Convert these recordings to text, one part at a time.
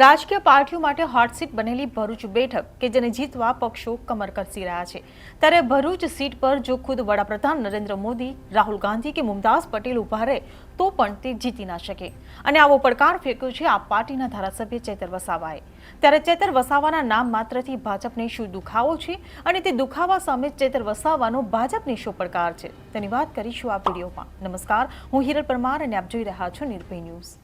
રાજકીય પાર્ટીઓ માટે હોટસીટ બનેલી ભરૂચ બેઠક, કે જેને જીતવા પક્ષો કમર કરસી રહ્યા છે. ત્યારે ભરૂચ સીટ પર જો ખુદ વડાપ્રધાન નરેન્દ્ર મોદી, રાહુલ ગાંધી કે મુમતાઝ પટેલ ઊભા રહે, તો પણ તે જીતી ના શકે. અને આવો પડકાર ફેંક્યો છે આ પાર્ટીના ધારાસભ્ય ચેતર વસાવાએ. ત્યારે ચેતર વસાવાના નામ માત્રથી ભાજપને શું દુખાવો છે અને તે દુખાવા સામે ચેતર વસાવાનો ભાજપને શું પડકાર છે? તેની વાત કરીશું આ વિડીયોમાં. નમસ્કાર, હું હિરલ પરમાર અને આપ જોઈ રહ્યા છો નિર્ભય ન્યૂઝ.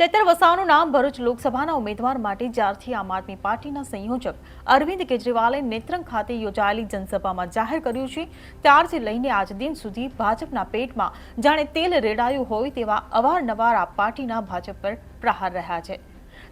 ચેતર વસાવાનું નામ ભરૂચ લોકસભાના ઉમેદવાર માટે જ્યારથી આમ આદમી પાર્ટીના સંયોજક અરવિંદ કેજરીવાલે નેત્રંગ ખાતે યોજાયેલી જનસભામાં જાહેર કર્યું છે, ત્યારથી લઈને આજ દિન સુધી ભાજપના પેટમાં જાણે તેલ રેડાયું હોય તેવા અવારનવાર આ પાર્ટીના ભાજપ પર પ્રહાર રહ્યા છે.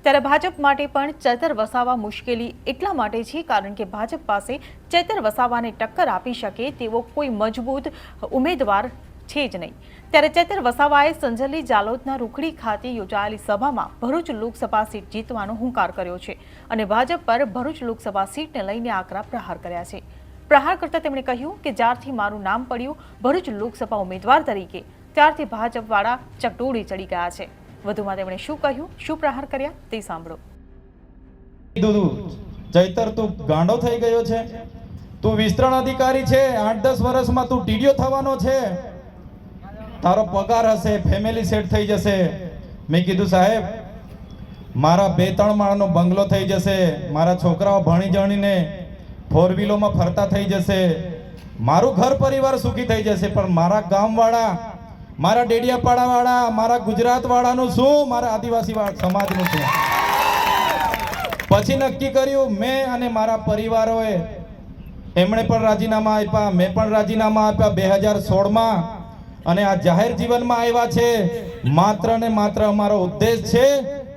ત્યારે ભાજપ માટે પણ ચેતર વસાવા મુશ્કેલી એટલા માટે છે, કારણ કે ભાજપ પાસે ચેતર વસાવાને ટક્કર આપી શકે તેવો કોઈ મજબૂત ઉમેદવાર છે જ નહીં. ત્યારે ચેતર વસાવાએ સંજલી જાલોદના રૂખડી ખાતે યોજાયેલી સભામાં ભરૂચ લોકસભા સીટ જીતવાનો હુંકાર કર્યો છે અને ભાજપ પર ભરૂચ લોકસભા સીટને લઈને આકરા પ્રહાર કર્યા છે. પ્રહાર કરતા તેમણે કહ્યું કે જ્યારથી મારું નામ પડ્યું, ભરૂચ લોકસભા ઉમેદવાર તરીકે, ત્યારથી ભાજપવાળા ચકડોળી ચડી ગયા છે. વધુમાં તેમણે શું કહ્યું, શું પ્રહાર કર્યા તે સાંભળો. ચૈતર, તું ગાંડો થઈ ગયો છે. તું વિસ્તરણ અધિકારી છે. આઠ દસ વર્ષમાં તું ટીડીઓ થવાનો છે. તારો પગાર હશે ફેમિલી સેટ થઈ જશે. મેં કીધું, સાહેબ, મારા બે ત્રણ માળનો બંગલો થઈ જશે. મારા છોકરાઓ ભણી જણીને ફોર વ્હીલોમાં ફરતા થઈ જશે. મારું ઘર પરિવાર સુખી થઈ જશે. પણ મારા ગામવાળા, મારા ડેડિયાપાડાવાળા, મારા ગુજરાતવાળાનું શું? મારા આદિવાસી સમાજનું શું? પછી નક્કી કર્યું, મેં અને મારા પરિવારોએ એમણે પણ રાજીનામા આપ્યા, મેં પણ રાજીનામા આપ્યા. બે હજાર સોળમાં અને આ જાહેર જીવનમાં આવ્યા છે. માત્ર ને માત્ર અમારો ઉદ્દેશ છે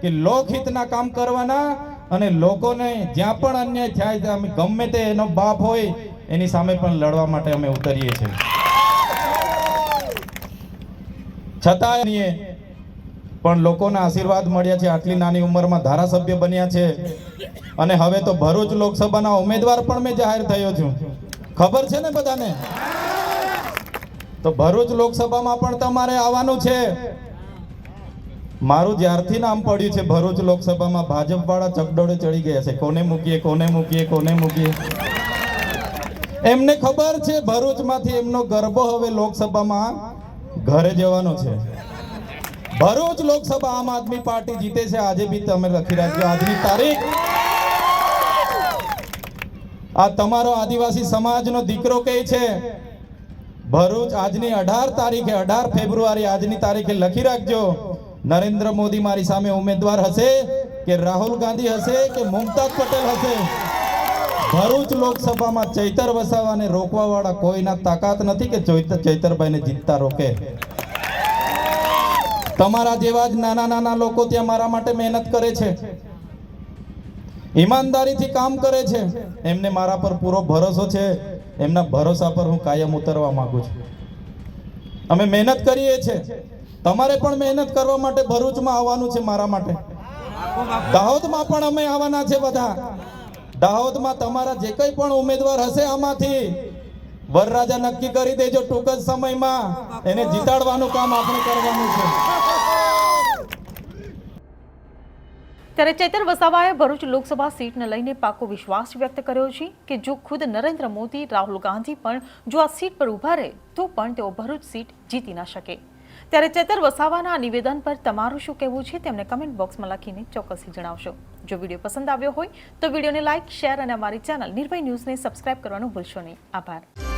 કે લોકહિતના કામ કરવાના અને લોકોને જ્યાં પણ અન્યાય થાય, ત્યાં અમે ગમે તે એનો બાપ હોય, એની સામે પણ લડવા માટે અમે ઉતરીએ છીએ. છતાંય પણ લોકોના આશીર્વાદ મળ્યા છે. આટલી નાની ઉંમરમાં ધારાસભ્ય બન્યા છે. અને હવે તો ભરૂચ લોકસભાના ઉમેદવાર પણ મેં જાહેર થયો છું. ખબર છે ને બધાને? તો ભરૂચ લોકસભામાં પણ તમારે આવવાનું છે. મારું જ્યારથી નામ પડ્યું છે, ભરૂચ લોકસભામાં ભાજપ વાળા ચકડોળે ચડી ગયા છે. કોને મૂકીએ કોને મૂકીએ કોને મૂકીએ? એમને ખબર છે, ભરૂચમાંથી એમનો ગરબો હવે લોકસભામાં ઘરે જવાનો છે. ભરૂચ લોકસભા આમ આદમી પાર્ટી જીતે છે, આજે બી તમે લખી રાખજો આજની તારીખ. આ તમારો આદિવાસી સમાજનો દીકરો કઈ છે ભરૂચ આજની અઢાર તારીખે, અઢાર ફેબ્રુઆરી આજની તારીખે લખી રાખજો. નરેન્દ્ર મોદી મારી સામે ઉમેદવાર હશે કે રાહુલ ગાંધી હશે કે મુમતાજ પટેલ હશે? ભરૂચ લોકસભામાં ચૈતર વસાવાને રોકવાવાળા કોઈના તાકાત નથી કે ચૈતર ચૈતરભાઈને જીતતા રોકે? તમારા જેવા જ નાના નાના લોકો ત્યાં મારા માટે મહેનત કરે છે. ઈમાનદારીથી કામ કરે છે. એમને મારા પર પૂરો ભરોસો છે. એમના ભરોસા પર હું કાયમ ઉતરવા માગું છું. અમે મહેનત કરીએ છીએ. તમારે પણ મહેનત કરવા માટે ભરૂચમાં આવવાનું છે મારા માટે. દાહોદમાં પણ અમે આવવાના છે બધા. દાહોદમાં તમારા જે કંઈ પણ ઉમેદવાર હશે આમાંથી વરરાજા નક્કી કરી દેજો ટૂંક જ સમયમાં. એને જીતાડવાનું કામ આપણે કરવાનું છે. ત્યારે ચેતર વસાવાએ ભરૂચ લોકસભા સીટને લઈને પાકો વિશ્વાસ વ્યક્ત કર્યો છે કે જો ખુદ નરેન્દ્ર મોદી, રાહુલ ગાંધી પણ જો આ સીટ પર ઊભા રહે, તો પણ તેઓ ભરૂચ સીટ જીતી ના શકે. ત્યારે ચેતર વસાવાના આ નિવેદન પર તમારું શું કહેવું છે તેમને કમેન્ટ બોક્સમાં લખીને ચોક્કસથી જણાવશો. જો વીડિયો પસંદ આવ્યો હોય, તો વિડીયોને લાઇક શેર અને અમારી ચેનલ નિર્ભય ન્યૂઝને સબસ્ક્રાઇબ કરવાનું ભૂલશો નહીં. આભાર.